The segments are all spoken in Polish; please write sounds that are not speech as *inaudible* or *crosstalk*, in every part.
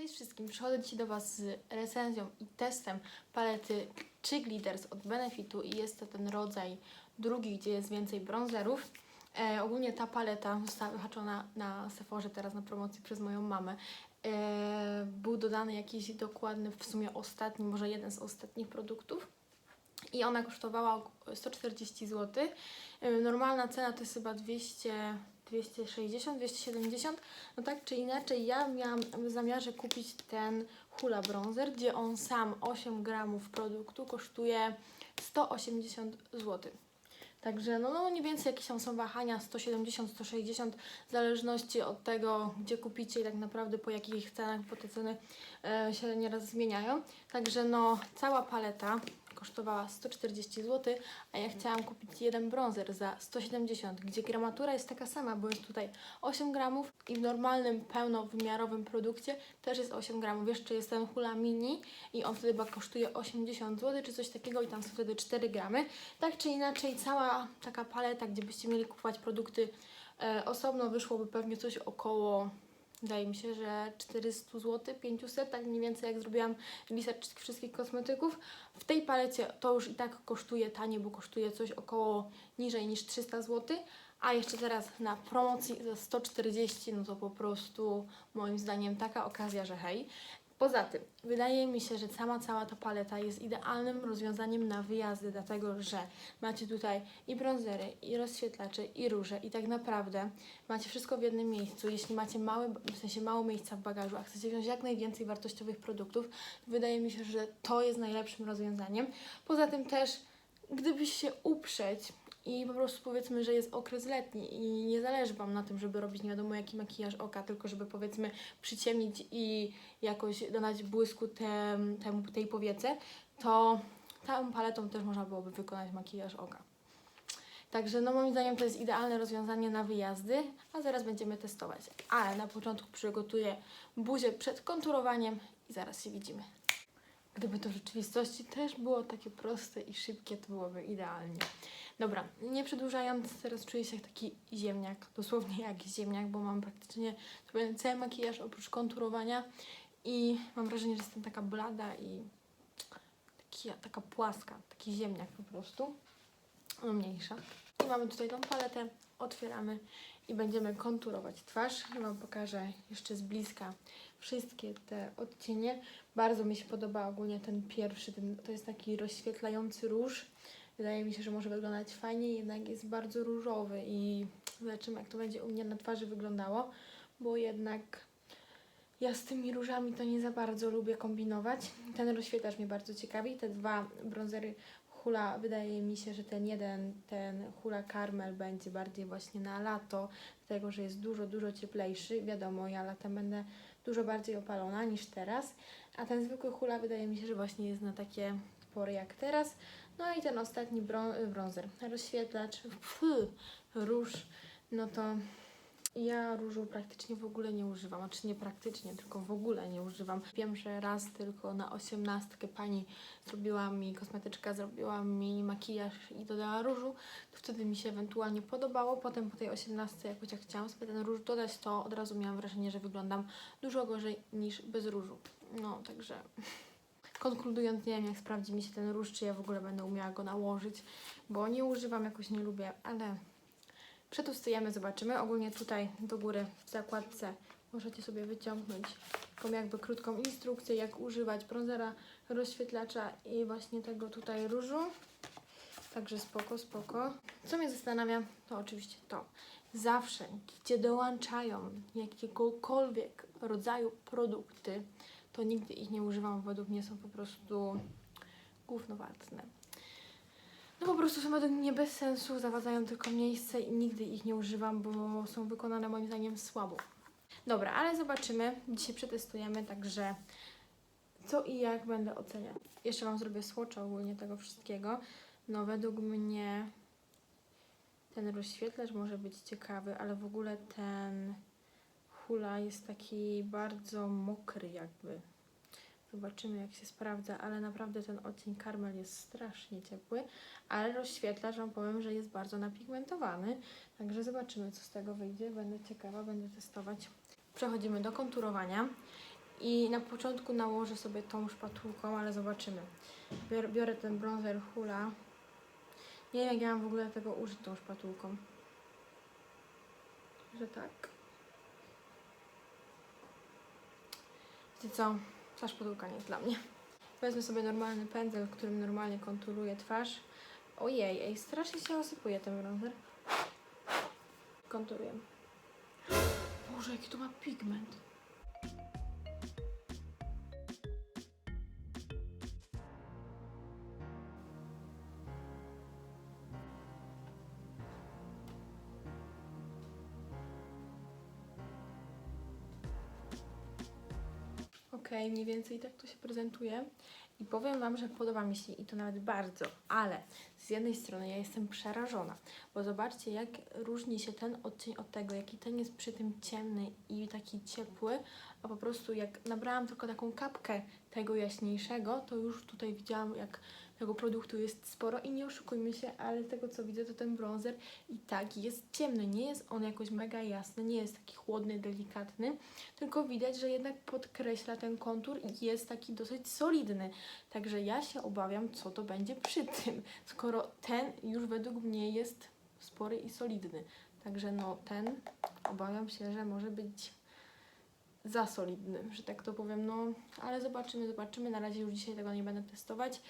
Cześć wszystkim, przychodzę dzisiaj do Was z recenzją i testem palety Chick Leaders od Benefitu i jest to ten rodzaj drugi, gdzie jest więcej bronzerów. E, ogólnie ta paleta została wyhaczona na Sephorze teraz na promocji przez moją mamę. E, był dodany jakiś dokładny, w sumie ostatni, może jeden z ostatnich produktów i ona kosztowała 140 zł. Y, Normalna cena to jest chyba 200, 260, 270. No tak czy inaczej, ja miałam w zamiarze kupić ten Hula Bronzer, gdzie on sam 8 gramów produktu kosztuje 180 zł. Także no, no mniej więcej jakieś tam są wahania 170-160 w zależności od tego, gdzie kupicie i tak naprawdę po jakich cenach, bo te ceny e, się nieraz zmieniają. Także no cała paleta kosztowała 140 zł, a ja chciałam kupić jeden bronzer za 170, gdzie gramatura jest taka sama, bo jest tutaj 8 gramów i w normalnym, pełnowymiarowym produkcie też jest 8 gramów. Jeszcze jest ten Hula Mini i on wtedy chyba kosztuje 80 zł czy coś takiego i tam są wtedy 4 gramy. Tak czy inaczej cała taka paleta, gdzie byście mieli kupować produkty e, osobno wyszłoby pewnie coś około Wydaje mi się, że 400 zł, 500, tak mniej więcej jak zrobiłam listę wszystkich kosmetyków. W tej palecie to już i tak kosztuje tanie, bo kosztuje coś około niżej niż 300 zł. A jeszcze teraz na promocji za 140, no to po prostu moim zdaniem taka okazja, że hej. Poza tym, wydaje mi się, że sama cała ta paleta jest idealnym rozwiązaniem na wyjazdy, dlatego że macie tutaj i bronzery, i rozświetlacze, i róże i tak naprawdę macie wszystko w jednym miejscu. Jeśli macie mały, w sensie mało miejsca w bagażu, a chcecie wziąć jak najwięcej wartościowych produktów, wydaje mi się, że to jest najlepszym rozwiązaniem. Poza tym też, gdybyś się uprzeć i po prostu powiedzmy, że jest okres letni i nie zależy Wam na tym, żeby robić nie wiadomo jaki makijaż oka, tylko żeby powiedzmy przyciemnić i jakoś dodać błysku tem, temu, tej powiece, to tą paletą też można byłoby wykonać makijaż oka. Także no moim zdaniem to jest idealne rozwiązanie na wyjazdy, a zaraz będziemy testować. Ale na początku przygotuję buzię przed konturowaniem i zaraz się widzimy. Gdyby to w rzeczywistości też było takie proste i szybkie, to byłoby idealnie. Dobra, nie przedłużając, teraz czuję się jak taki ziemniak, dosłownie *laughs* jak ziemniak, bo mam praktycznie zrobiony cały makijaż oprócz konturowania i mam wrażenie, że jestem taka blada i taki, taka płaska, taki ziemniak po prostu, no mniejsza. I mamy tutaj tą paletę, otwieramy i będziemy konturować twarz. Ja Wam pokażę jeszcze z bliska wszystkie te odcienie. Bardzo mi się podoba ogólnie ten pierwszy, ten, to jest taki rozświetlający róż. Wydaje mi się, że może wyglądać fajnie, jednak jest bardzo różowy i zobaczymy jak to będzie u mnie na twarzy wyglądało, bo jednak ja z tymi różami to nie za bardzo lubię kombinować. Ten rozświetlacz mnie bardzo ciekawi. Te dwa bronzery Hula, wydaje mi się, że ten jeden, ten Hula Caramel będzie bardziej właśnie na lato, dlatego że jest dużo, dużo cieplejszy. Wiadomo, ja latem będę dużo bardziej opalona niż teraz, a ten zwykły Hula wydaje mi się, że właśnie jest na takie pory jak teraz. No i ten ostatni bron- bronzer, rozświetlacz, pff, róż, no to ja różu praktycznie w ogóle nie używam, znaczy nie praktycznie, tylko w ogóle nie używam. Wiem, że raz tylko na osiemnastkę pani zrobiła mi, kosmetyczka zrobiła mi makijaż i dodała różu, to wtedy mi się ewentualnie podobało. Potem po tej osiemnastce jakoś jak chciałam sobie ten róż dodać, to od razu miałam wrażenie, że wyglądam dużo gorzej niż bez różu. No, także konkludując, nie wiem jak sprawdzi mi się ten róż, czy ja w ogóle będę umiała go nałożyć, bo nie używam, jakoś nie lubię, ale przetestujemy, zobaczymy. Ogólnie tutaj do góry w zakładce możecie sobie wyciągnąć taką jakby krótką instrukcję, jak używać bronzera, rozświetlacza i właśnie tego tutaj różu. Także spoko, spoko. Co mnie zastanawia, to oczywiście to. Zawsze, gdzie dołączają jakiegokolwiek rodzaju produkty, to nigdy ich nie używam. Według mnie są po prostu głównowartne. No po prostu są według mnie bez sensu, zawadzają tylko miejsce i nigdy ich nie używam, bo są wykonane moim zdaniem słabo. Dobra, ale zobaczymy. Dzisiaj przetestujemy, także co i jak będę oceniać. Jeszcze Wam zrobię swatcha ogólnie tego wszystkiego. No według mnie ten rozświetlacz może być ciekawy, ale w ogóle ten hula jest taki bardzo mokry jakby. Zobaczymy jak się sprawdza, ale naprawdę ten odcień karmel jest strasznie ciepły, ale rozświetlacz Wam powiem, że jest bardzo napigmentowany, także zobaczymy co z tego wyjdzie. Będę ciekawa, będę testować. Przechodzimy do konturowania I na początku nałożę sobie tą szpatułką, ale zobaczymy. Biorę ten bronzer Hula. Nie wiem, jak ja mam w ogóle tego użyć tą szpatułką. Że tak. Wiecie co? Ta szpatułka nie jest dla mnie. Wezmę sobie normalny pędzel, którym normalnie konturuję twarz. Ojej, ej, strasznie się osypuje ten bronzer. Konturuję. Boże, jaki to ma pigment. Okej, mniej więcej tak to się prezentuje. I powiem Wam, że podoba mi się i to nawet bardzo, ale z jednej strony ja jestem przerażona, bo zobaczcie, jak różni się ten odcień od tego, jaki ten jest przy tym ciemny i taki ciepły, a po prostu jak nabrałam tylko taką kapkę tego jaśniejszego, to już tutaj widziałam, jak tego produktu jest sporo i nie oszukujmy się, ale z tego co widzę, to ten bronzer i tak jest ciemny, nie jest on jakoś mega jasny, nie jest taki chłodny, delikatny, tylko widać, że jednak podkreśla ten kontur i jest taki dosyć solidny. Także ja się obawiam, co to będzie przy tym, skoro ten już według mnie jest spory i solidny. Także no ten obawiam się, że może być za solidny, że tak to powiem, no ale zobaczymy, zobaczymy. Na razie już dzisiaj tego nie będę testować.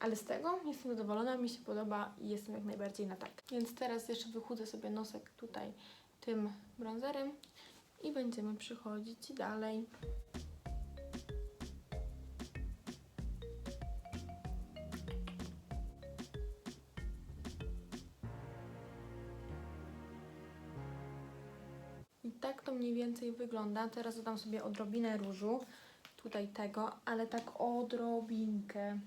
Ale z tego jestem zadowolona, mi się podoba i jestem jak najbardziej na tak. Więc teraz jeszcze wychudzę sobie nosek tutaj tym bronzerem i będziemy przychodzić dalej. I tak to mniej więcej wygląda. Teraz dodam sobie odrobinę różu, tutaj tego, ale tak odrobinkę.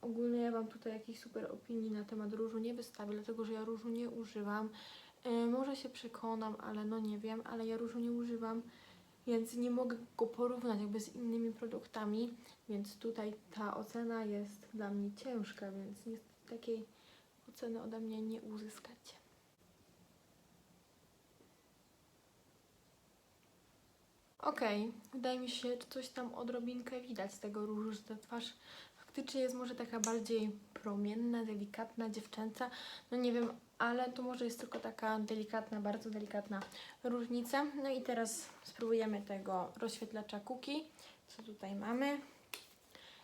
Ogólnie ja Wam tutaj jakichś super opinii na temat różu nie wystawię, dlatego że ja różu nie używam. E, może się przekonam, ale no nie wiem, ale ja różu nie używam, więc nie mogę go porównać jakby z innymi produktami, więc tutaj ta ocena jest dla mnie ciężka, więc niestety takiej oceny ode mnie nie uzyskacie. Okej, wydaje mi się, że coś tam odrobinkę widać z tego różu, że ta twarz faktycznie jest może taka bardziej promienna, delikatna, dziewczęca. No nie wiem, ale to może jest tylko taka delikatna, bardzo delikatna różnica. No i teraz spróbujemy tego rozświetlacza Cookie, co tutaj mamy.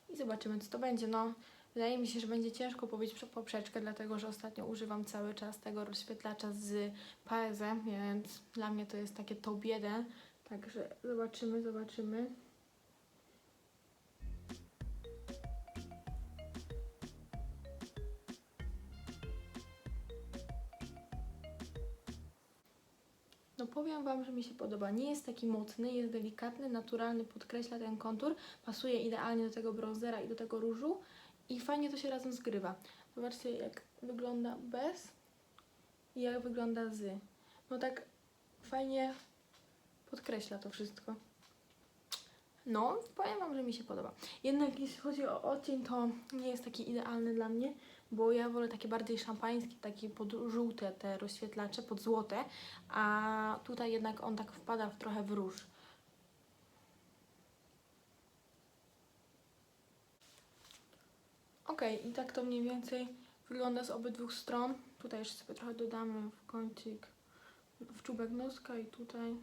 I zobaczymy, co to będzie. No, wydaje mi się, że będzie ciężko pobić prze- poprzeczkę, dlatego że ostatnio używam cały czas tego rozświetlacza z Paese, więc dla mnie to jest takie top 1. Także zobaczymy, zobaczymy. Powiem Wam, że mi się podoba. Nie jest taki mocny, jest delikatny, naturalny, podkreśla ten kontur, pasuje idealnie do tego bronzera i do tego różu i fajnie to się razem zgrywa. Zobaczcie jak wygląda bez i jak wygląda z. No tak fajnie podkreśla to wszystko. No, powiem Wam, że mi się podoba. Jednak jeśli chodzi o odcień, to nie jest taki idealny dla mnie, bo ja wolę takie bardziej szampańskie, takie pod żółte te rozświetlacze, pod złote, a tutaj jednak on tak wpada w trochę w róż. Ok, i tak to mniej więcej wygląda z obydwu stron. Tutaj jeszcze sobie trochę dodamy w kącik, w czubek noska i tutaj.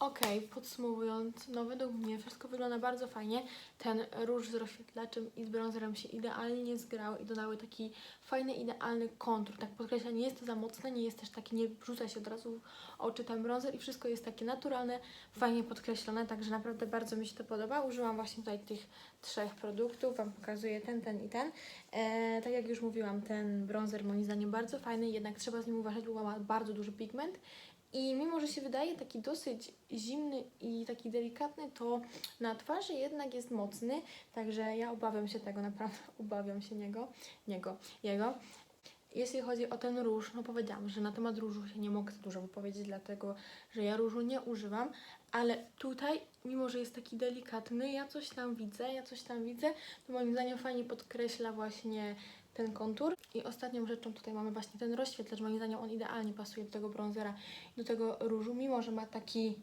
Okej, podsumowując, no według mnie wszystko wygląda bardzo fajnie. Ten róż z rozświetlaczem i z bronzerem się idealnie zgrał i dodały taki fajny, idealny kontur. Tak podkreślam, nie jest to za mocne, nie jest też taki, nie rzuca się od razu w oczy ten bronzer i wszystko jest takie naturalne, fajnie podkreślone, także naprawdę bardzo mi się to podoba. Użyłam właśnie tutaj tych trzech produktów, Wam pokazuję ten, ten i ten. E, tak jak już mówiłam, ten bronzer moim zdaniem bardzo fajny, jednak trzeba z nim uważać, bo ma bardzo duży pigment. I mimo, że się wydaje taki dosyć zimny i taki delikatny, to na twarzy jednak jest mocny, także ja obawiam się tego, naprawdę *laughs* obawiam się niego, niego, jego. Jeśli chodzi o ten róż, no powiedziałam, że na temat różu się nie mogę dużo wypowiedzieć, dlatego że ja różu nie używam, ale tutaj, mimo że jest taki delikatny, ja coś tam widzę, ja coś tam widzę, to moim zdaniem fajnie podkreśla właśnie ten kontur. I ostatnią rzeczą tutaj mamy właśnie ten rozświetlacz, moim zdaniem on idealnie pasuje do tego bronzera i do tego różu, mimo że ma taki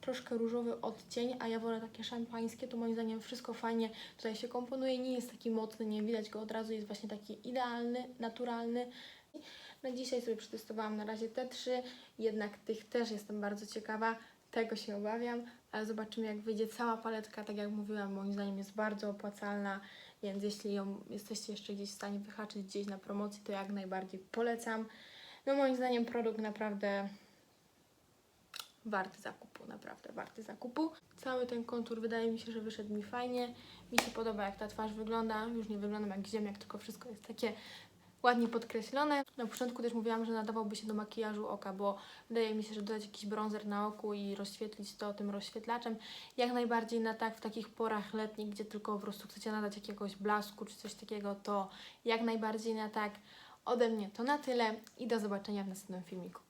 troszkę różowy odcień, a ja wolę takie szampańskie, to moim zdaniem wszystko fajnie tutaj się komponuje, nie jest taki mocny, nie widać go od razu, jest właśnie taki idealny, naturalny. Na dzisiaj sobie przetestowałam na razie te trzy, jednak tych też jestem bardzo ciekawa, tego się obawiam, ale zobaczymy jak wyjdzie cała paletka, tak jak mówiłam, moim zdaniem jest bardzo opłacalna, więc jeśli ją jesteście jeszcze gdzieś w stanie wyhaczyć gdzieś na promocji, to jak najbardziej polecam. No moim zdaniem produkt naprawdę warty zakupu, naprawdę warty zakupu. Cały ten kontur wydaje mi się, że wyszedł mi fajnie. Mi się podoba jak ta twarz wygląda. Już nie wyglądam jak ziemniak, tylko wszystko jest takie ładnie podkreślone. Na początku też mówiłam, że nadawałby się do makijażu oka, bo wydaje mi się, że dodać jakiś bronzer na oku i rozświetlić to tym rozświetlaczem. Jak najbardziej na tak w takich porach letnich, gdzie tylko po prostu chcecie nadać jakiegoś blasku czy coś takiego, to jak najbardziej na tak. Ode mnie to na tyle i do zobaczenia w następnym filmiku.